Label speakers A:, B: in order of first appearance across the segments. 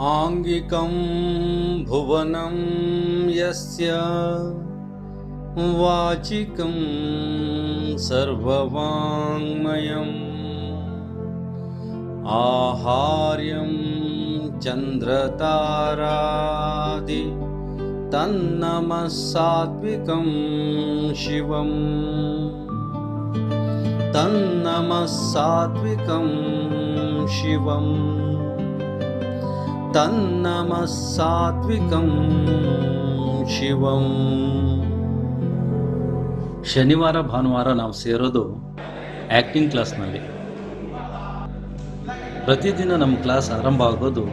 A: आङ्गिकं भुवनं यस्य वाचिकं सर्ववाङ्मयम्। आहार्यं चन्द्रतारादि तन्नमः सात्विकं शिवम्। तन्नमः सात्विकं शिवम् तन्नमः सात्विकं ಶಿವಂ ಶನಿವಾರ ಭಾನುವಾರ ನಾವು ಸೇರೋದು ಆ್ಯಕ್ಟಿಂಗ್ ಕ್ಲಾಸ್ನಲ್ಲಿ ಪ್ರತಿದಿನ ನಮ್ಮ ಕ್ಲಾಸ್ ಆರಂಭ ಆಗೋದು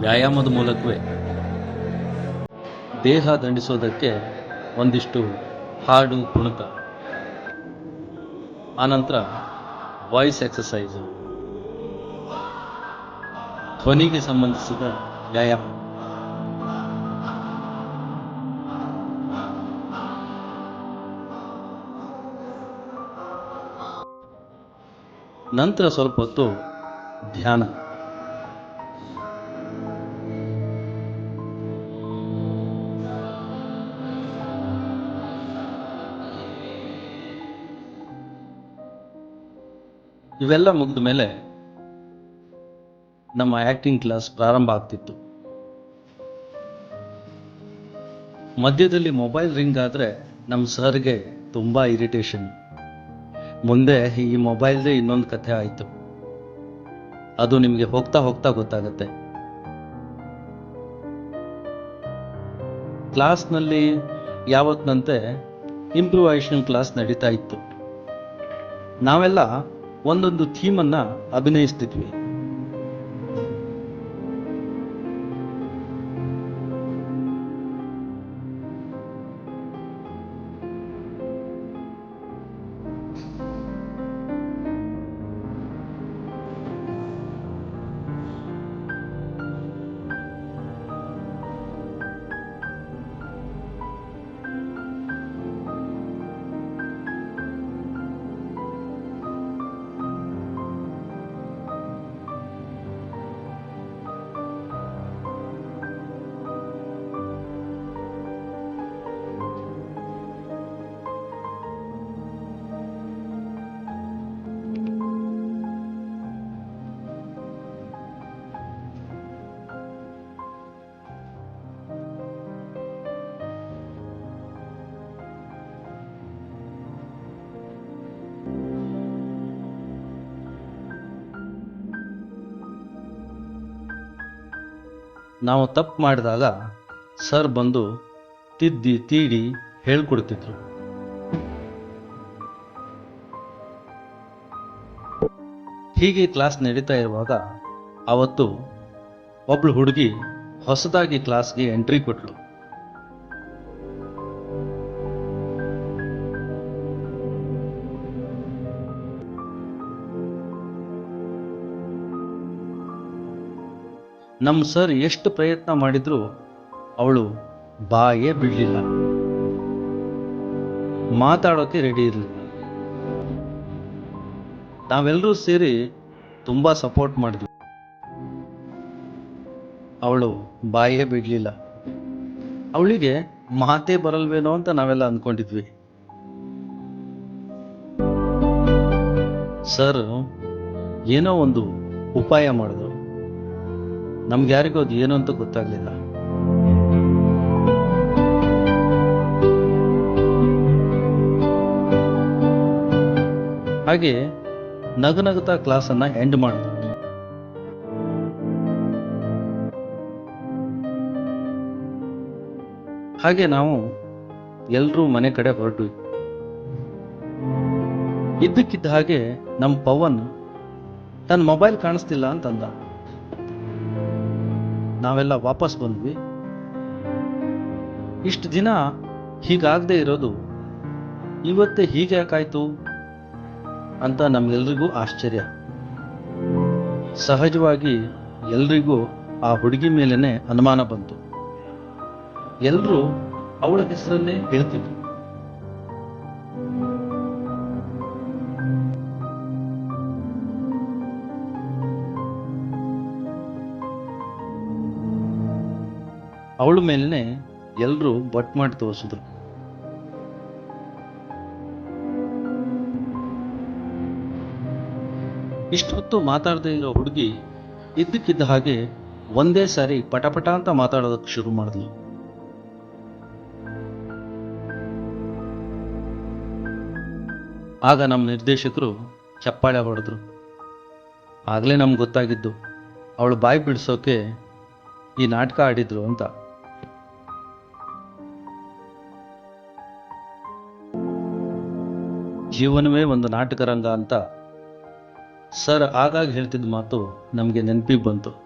A: ವ್ಯಾಯಾಮದ ಮೂಲಕವೇ ದೇಹ ದಂಡಿಸೋದಕ್ಕೆ ಒಂದಿಷ್ಟು ಹಾಡು ಕುಣಿತ ಆನಂತರ ವಾಯ್ಸ್ ಎಕ್ಸಸೈಸು ಧ್ವನಿಗೆ ಸಂಬಂಧಿಸಿದ ವ್ಯಾಯಾಮ. ನಂತರ ಸ್ವಲ್ಪ ಹೊತ್ತು ಧ್ಯಾನ. ಇವೆಲ್ಲ ಮುಗಿದ ಮೇಲೆ ನಮ್ಮ ಆ್ಯಕ್ಟಿಂಗ್ ಕ್ಲಾಸ್ ಪ್ರಾರಂಭ ಆಗ್ತಿತ್ತು. ಮಧ್ಯದಲ್ಲಿ ಮೊಬೈಲ್ ರಿಂಗ್ ಆದರೆ ನಮ್ಮ ಸರ್ಗೆ ತುಂಬ ಇರಿಟೇಷನ್ ಮುಂದೆ ಈ ಮೊಬೈಲ್ದೇ ಇನ್ನೊಂದು ಕಥೆ ಆಯಿತು. ಅದು ನಿಮಗೆ ಹೋಗ್ತಾ ಹೋಗ್ತಾ ಗೊತ್ತಾಗತ್ತೆ. ಕ್ಲಾಸ್ನಲ್ಲಿ ಯಾವತ್ತಿನಂತೆ ಇಂಪ್ರೂವೈಷನ್ ಕ್ಲಾಸ್ ನಡೀತಾ ಇತ್ತು. ನಾವೆಲ್ಲ ಒಂದೊಂದು ಥೀಮನ್ನು ಅಭಿನಯಿಸ್ತಿದ್ವಿ. ನಾವು ತಪ್ಪು ಮಾಡಿದಾಗ ಸರ್ ಬಂದು ತಿದ್ದಿ, ತೀಡಿ ಹೇಳ್ಕೊಡ್ತಿದ್ರು. ಹೀಗೆ ಕ್ಲಾಸ್ ನಡೀತಾ ಇರುವಾಗ ಅವತ್ತು ಒಬ್ಳು ಹುಡುಗಿ ಹೊಸದಾಗಿ ಕ್ಲಾಸ್ಗೆ ಎಂಟ್ರಿ ಕೊಟ್ಲು. ನಮ್ಮ ಸರ್ ಎಷ್ಟು ಪ್ರಯತ್ನ ಮಾಡಿದ್ರು ಅವಳು ಬಾಯೇ ಬಿಡಲಿಲ್ಲ ಮಾತಾಡೋಕೆ ರೆಡಿ ಇರಲಿಲ್ಲ. ನಾವೆಲ್ಲರೂ ಸೇರಿ ತುಂಬ ಸಪೋರ್ಟ್ ಮಾಡಿದ್ವಿ. ಅವಳು ಬಾಯೇ ಬಿಡಲಿಲ್ಲ ಅವಳಿಗೆ ಮಾತೇ ಬರಲ್ವೇನೋ ಅಂತ ನಾವೆಲ್ಲ ಅಂದ್ಕೊಂಡಿದ್ವಿ ಸರ್, ಏನೋ ಒಂದು ಉಪಾಯ ಮಾಡಿದ್ರು ನಮ್ಗೆ ಯಾರಿಗೂ ಅದು ಏನು ಅಂತ ಗೊತ್ತಾಗ್ಲಿಲ್ಲ. ಹಾಗೆ ನಗನಗುತ್ತಾ ಕ್ಲಾಸನ್ನ ಎಂಡ್ ಮಾಡಿದ್ರು ಹಾಗೆ ನಾವು ಎಲ್ಲರೂ ಮನೆ ಕಡೆ ಹೊರಟು ಇದ್ದಕ್ಕಿದ್ದ ಹಾಗೆ ನಮ್ಮ ಪವನ್ ತನ್ನ ಮೊಬೈಲ್ ಕಾಣಿಸ್ತಿಲ್ಲ ಅಂತಂದ. ನಾವೆಲ್ಲ ವಾಪಸ್ ಬಂದ್ವಿ. ಇಷ್ಟು ದಿನ ಹೀಗಾಗದೆ ಇರೋದು. ಇವತ್ತೇ ಹೀಗೆ ಯಾಕಾಯ್ತು ಅಂತ ನಮ್ಗೆಲ್ರಿಗೂ ಆಶ್ಚರ್ಯ. ಸಹಜವಾಗಿ ಎಲ್ರಿಗೂ ಆ ಹುಡುಗಿ ಮೇಲೇನೆ ಅನುಮಾನ ಬಂತು. ಎಲ್ಲರೂ ಅವಳ ಹೆಸರನ್ನೇ ಹೇಳ್ತಿದ್ರು. ಅವಳ ಮೇಲೆ ಎಲ್ಲರೂ ಬಟ್ ಮಾಡಿ ತೋರಿಸಿದ್ರು. ಇಷ್ಟೊತ್ತು ಮಾತಾಡದೇ ಇರೋ ಹುಡುಗಿ ಇದ್ದಕ್ಕಿದ್ದ ಹಾಗೆ ಒಂದೇ ಸಾರಿ ಪಟಪಟ ಅಂತ ಮಾತಾಡೋದಕ್ಕೆ ಶುರು ಮಾಡಿದ್ಲು. ಆಗ ನಮ್ಮ ನಿರ್ದೇಶಕರು ಚಪ್ಪಾಳೆ ಹೊಡೆದ್ರು. ಆಗಲೇ ನಮ್ಗೆ ಗೊತ್ತಾಗಿದ್ದು, ಅವಳು ಬಾಯಿ ಬಿಡಿಸೋಕೆ ಈ ನಾಟಕ ಆಡಿದ್ರು ಅಂತ. ಜೀವನವೇ ಒಂದು ನಾಟಕ ರಂಗ ಅಂತ ಸರ್ ಆಗಾಗ ಹೇಳ್ತಿದ್ದ ಮಾತು ನಮಗೆ ನೆನಪಿಗೆ ಬಂತು.